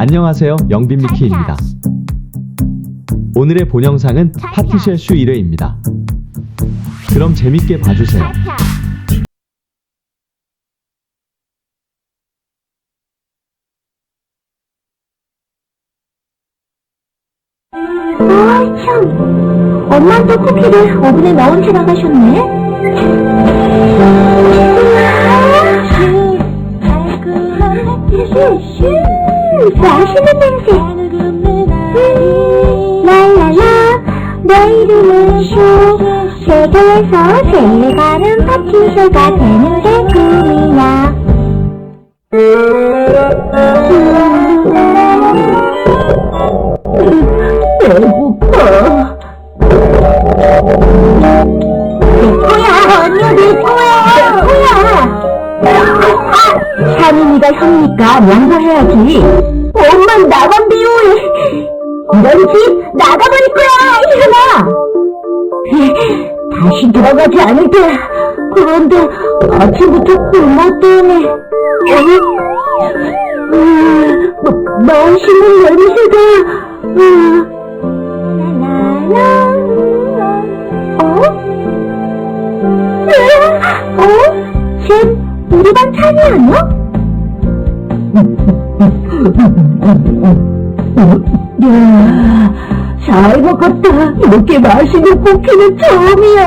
안녕하세요. 영빈미키입니다. 오늘의 본 영상은 파티쉘 슈 1회입니다. 그럼 재밌게 봐주세요. 아, 참. 엄마도 쿠키를 오븐에 넣은 채 나가셨네. 내 이름은 슈 세계에서 제일 가는 파티쇼가 되는 게 꿈이야. 배고파. 내 거야, 언니야, 내 거야, 내 거야. 아, 찬이니가 형이니까 양보해야지. 엄만 나만 비호해. 이런 집 나가버릴 거야. 다시 들어가지 않을 거야. 그런데 아침부터. 음, 마, 맛있는 냄새가. 음. 어? 어? 쟨 우리 반 찬이 아니야? 야, 잘 먹었다. 이렇게 맛있는 쿠키는 처음이야.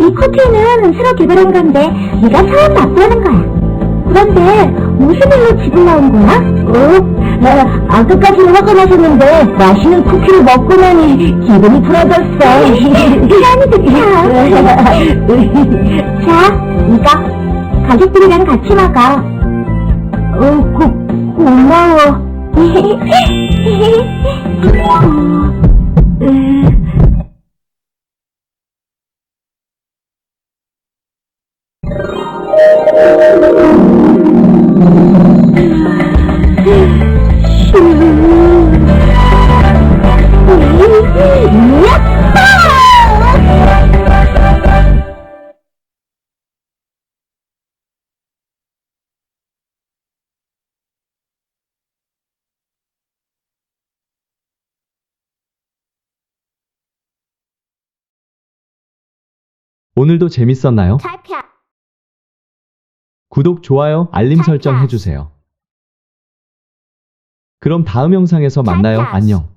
이 쿠키는 새로 개발한 건데 네가 처음 맛보는 거야. 그런데 무슨 일로 집을 나온 거야? 어? 나 아까까지는 화가 나셨는데 맛있는 쿠키를 먹고 나니 기분이 풀어졌어. 시간이 좋다. 자, 이거 가족들이랑 같이 먹어. 어, 고, 고마워. 오늘도 재밌었나요? 구독, 좋아요, 알림 설정 해주세요. 그럼 다음 영상에서 만나요. 안녕.